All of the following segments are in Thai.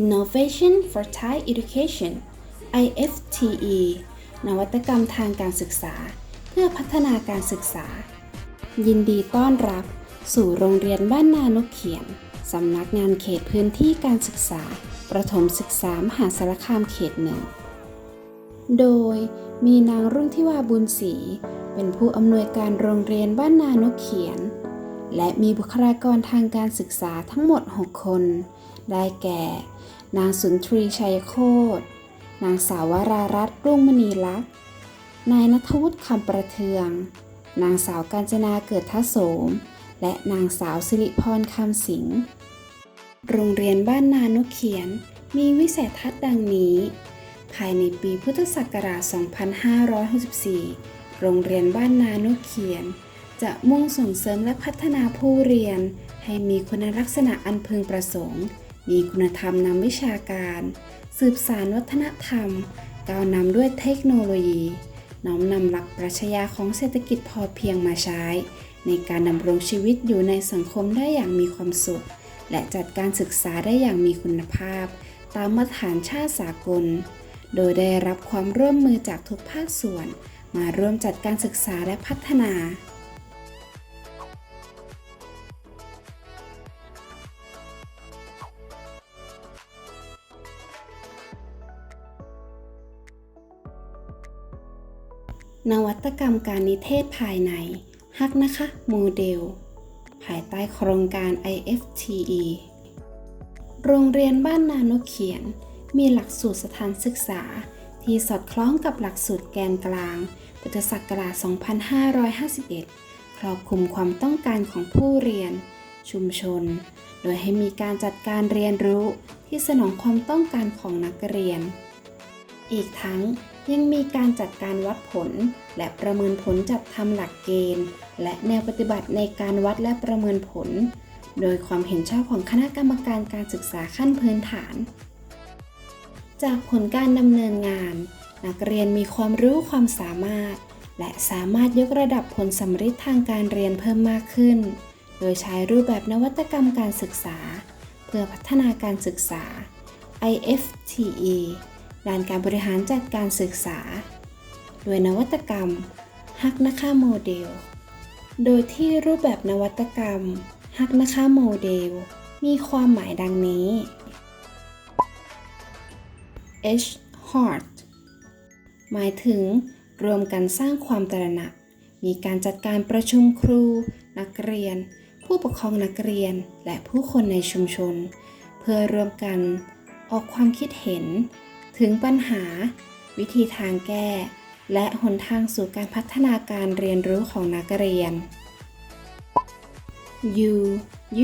Innovation for Thai Education IFTE นวัตกรรมทางการศึกษา เพื่อพัฒนาการศึกษา ยินดีต้อนรับ สู่โรงเรียนบ้านนานกเขียนสำนักงานเขตพื้นที่การศึกษา ประถมศึกษามหาสารคามเขตหนึ่ง โดยมีนางรุ่งทิวาบุญศรีเป็นผู้อำนวยการโรงเรียนบ้านนานกเขียน และมีบุคลากรทางการศึกษาทั้งหมด 6 คน ได้แก่ นางสุนทรีชัยโคตร นางสาวรารัตน์รุ่งมณีลักษณ์นายนัทวุฒิคำประเทือง นางสาวกาญจนาเกิดทัศโสม และนางสาวสิริพรคำสิงห์โรงเรียนบ้านนานกเขียนมีวิสัยทัศน์ดังนี้ ภายในปีพุทธศักราช 2564 โรงเรียนบ้านนานกเขียน จะมุ่งส่งเสริมและพัฒนาผู้เรียน ให้มีคุณลักษณะอันพึงประสงค์ มีคุณธรรมนำวิชาการ สืบสารวัฒนธรรม ก้าวนำด้วยเทคโนโลยี น้อมนำหลักปรัชญาของเศรษฐกิจพอเพียงมาใช้ ในการดำรงชีวิตอยู่ในสังคมได้อย่างมีความสุข และจัดการศึกษาได้อย่างมีคุณภาพ ตามมาตรฐานชาติสากล โดยได้รับความร่วมมือจากทุกภาคส่วน มาร่วมจัดการศึกษาและพัฒนา นวัตกรรมการนิเทศภายใน ฮักนะคะโมเดล ภายใต้โครงการ IFTE โรงเรียนบ้านนานกเขียน มีหลักสูตรสถานศึกษา ที่สอดคล้องกับหลักสูตรแกนกลางพุทธศักราช 2551 ครอบคลุมความต้องการของผู้เรียน ชุมชน โดยให้มีการจัดการเรียนรู้ที่สนองความต้องการของนักเรียน อีกทั้ง ยังมีการจัดการวัดผล และประเมินผลจัดทำหลักเกณฑ์ และแนวปฏิบัติในการวัดและประเมินผล โดยความเห็นชอบของคณะกรรมการการศึกษาขั้นพื้นฐาน จากผลการดำเนินงาน นักเรียนมีความรู้ความสามารถ และสามารถยกระดับผลสำเร็จทางการเรียนเพิ่มมากขึ้น โดยใช้รูปแบบนวัตกรรมการศึกษา เพื่อพัฒนาการศึกษา IFTE ด้านการบริหารจัดการศึกษาโดยนวัตกรรมฮักนะคะโมเดล โดยที่รูปแบบนวัตกรรมฮักนะคะโมเดล มีความหมายดังนี้ H Heart หมายถึงรวมกันสร้างความตระหนัก มีการจัดการประชุมครู นักเรียน ผู้ปกครองนักเรียน และผู้คนในชุมชน เพื่อรวมกันออกความคิดเห็น ถึงปัญหา วิธีทางแก้ และหนทางสู่การพัฒนาการเรียนรู้ของนักเรียน U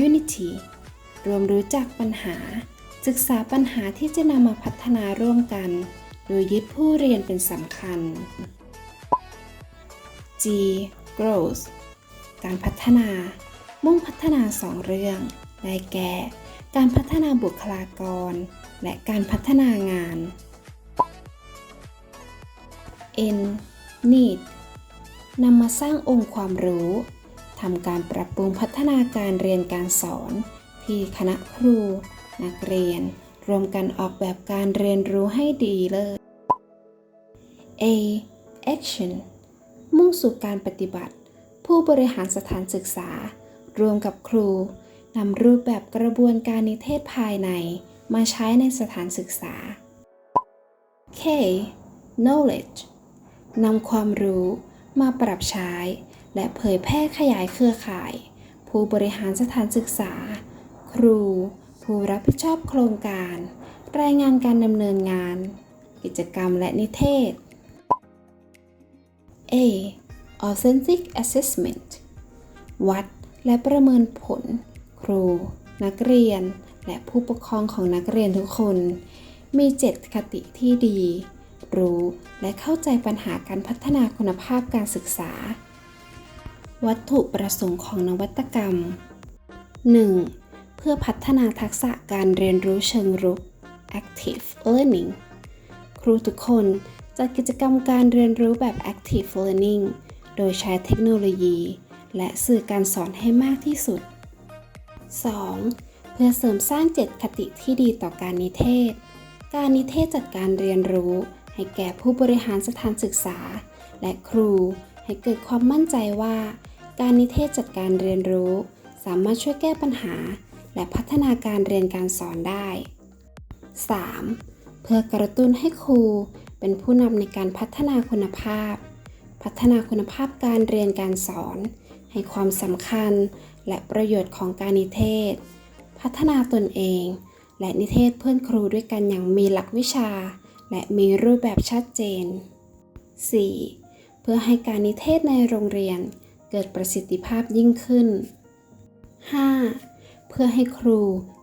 Unity รวมรู้จักปัญหา ศึกษาปัญหาที่จะนำมาพัฒนาร่วมกัน โดยยึดผู้เรียนเป็นสำคัญ G Growth การพัฒนา มุ่งพัฒนาสองเรื่อง ได้แก่ การพัฒนาบุคลากร และการพัฒนางาน N Need นำมาสร้างองค์ความรู้ทำการปรับปรุงพัฒนาการเรียนการสอน ที่คณะครู นักเรียน รวมกันออกแบบการเรียนรู้ให้ดีเลิศ A Action มุ่งสู่การปฏิบัติ ผู้บริหารสถานศึกษา รวมกับครูนำรูปแบบกระบวนการนิเทศภายใน มาใช้ในสถานศึกษา K Knowledge นำความรู้มาปรับใช้ และเผยแพร่ขยายเครือข่าย ผู้บริหารสถานศึกษา ครู ผู้รับผิดชอบโครงการ รายงานการดำเนินงาน กิจกรรมและนิเทศ A Authentic Assessment วัดและประเมินผล ครู นักเรียน และผู้ปกครองของนักเรียนทุกคน มีเจตคติที่ดี รู้และเข้าใจปัญหาการพัฒนาคุณภาพการศึกษา วัตถุประสงค์ของนวัตกรรม 1. เพื่อพัฒนาทักษะการเรียนรู้เชิงรุก active learning ครูทุกคนจัดกิจกรรมการเรียนรู้แบบ active learning โดยใช้เทคโนโลยี และสื่อการสอนให้มากที่สุด 2. เพื่อเสริมสร้างเจตคติที่ดีต่อการนิเทศ การนิเทศจัดการเรียนรู้ ให้แก่ผู้บริหารสถานศึกษา และครู ให้เกิดความมั่นใจว่า การนิเทศจัดการเรียนรู้ สามารถช่วยแก้ปัญหา และพัฒนาการเรียนการสอนได้ 3. เพื่อกระตุ้นให้ครูเป็นผู้นำในการพัฒนาคุณภาพ พัฒนาคุณภาพการเรียนการสอน ให้ความสำคัญ และประโยชน์ของการนิเทศ พัฒนาตนเอง และนิเทศเพื่อนครูด้วยกันอย่างมีหลักวิชา และมีรูปแบบชัดเจน 4. เพื่อให้การนิเทศในโรงเรียนเกิดประสิทธิภาพยิ่งขึ้น 5. เพื่อให้ครู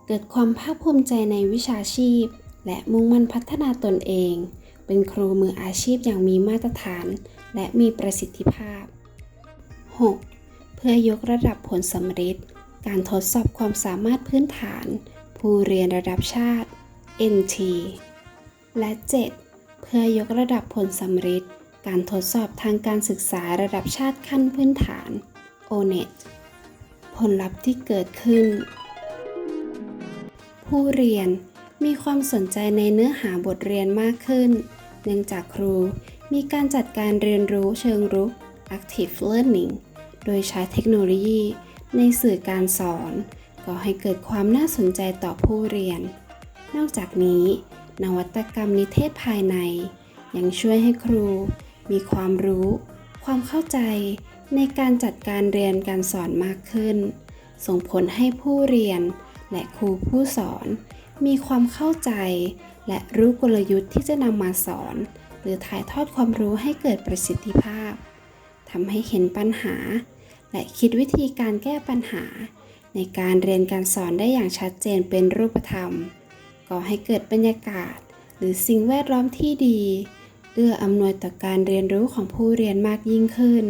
เกิดความภาคภูมิใจในวิชาชีพ และมุ่งมั่นพัฒนาตนเอง เป็นครูมืออาชีพอย่างมีมาตรฐาน และมีประสิทธิภาพ 6. เพื่อยกระดับผลสำเร็จ การทดสอบความสามารถพื้นฐาน ผู้เรียนระดับชาติ NT และ 7. เพื่อยกระดับผลสำเร็จการทดสอบทางการศึกษาระดับชาติขั้นพื้นฐาน ONET ผลลัพธ์ที่เกิดขึ้น ผู้เรียนมีความสนใจในเนื้อหาบทเรียนมากขึ้น เนื่องจากครูมีการจัดการเรียนรู้เชิงรุก active learning โดยใช้เทคโนโลยี ในสื่อการสอนก่อให้เกิดความน่าสนใจต่อผู้เรียน นอกจากนี้ นวัตกรรมนิเทศภายใน ยังช่วยให้ครู มีความรู้ ความเข้าใจในการจัดการเรียนการสอนมากขึ้น ส่งผลให้ผู้เรียนและครูผู้สอน มีความเข้าใจ และรู้กลยุทธ์ที่จะนำมาสอน หรือถ่ายทอดความรู้ให้เกิดประสิทธิภาพทำให้เห็นปัญหา และคิดวิธีการแก้ปัญหา ในการเรียนการสอนได้อย่างชัดเจนเป็นรูปธรรม ก่อให้เกิดบรรยากาศ หรือสิ่งแวดล้อมที่ดี เอื้ออำนวยต่อการเรียนรู้ของผู้เรียนมากยิ่งขึ้น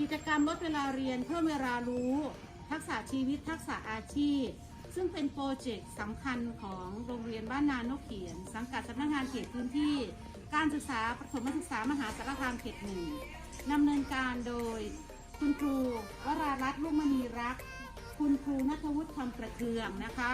กิจกรรมลดเวลาเรียนเพิ่มเวลารู้ ทักษะชีวิตทักษะอาชีพ ซึ่งเป็นโปรเจกต์สำคัญของโรงเรียนบ้านนานกเขียน สังกัดสำนักงานเขตพื้นที่ การศึกษาประถมศึกษามหาสารคามเขตหนึ่งดำเนินการโดยคุณครูวรารัตน์ลูกมณีรัก คุณครูนัทวุฒิคำประเทืองนะคะ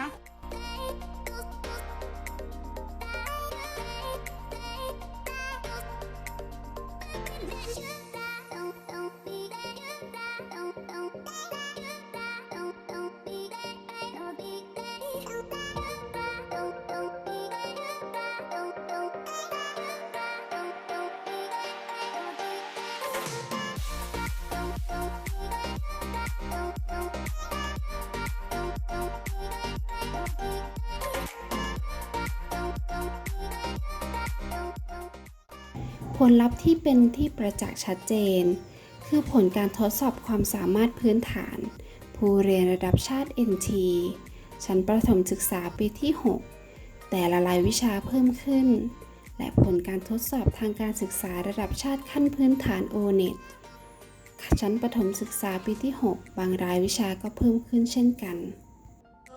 ลลัพธ์ที่เป็นที่ประจักษ์ชัดเจน คือผลการทดสอบความสามารถพื้นฐาน ผู้เรียนระดับชาติ NT ชั้นประถมศึกษาปีที่ 6 แต่ละรายวิชาเพิ่มขึ้น และผลการทดสอบทางการศึกษาระดับชาติขั้นพื้นฐาน ONET ชั้นประถมศึกษาปีที่ 6 บางรายวิชาก็เพิ่มขึ้นเช่นกัน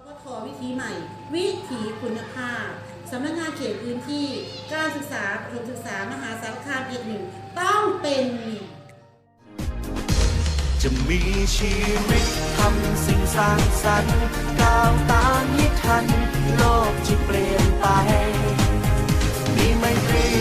กทวิธีใหม่ วิถีคุณภาพ สำนักงานเขตพื้นที่การศึกษาประถมศึกษามหาสารคามเขตหนึ่งต้องเป็นจะมีชีวิตทำสิ่งสร้างสรรค์ก้าวตามยิ่ทัน โลกที่เปลี่ยนไป มีไม่ตรี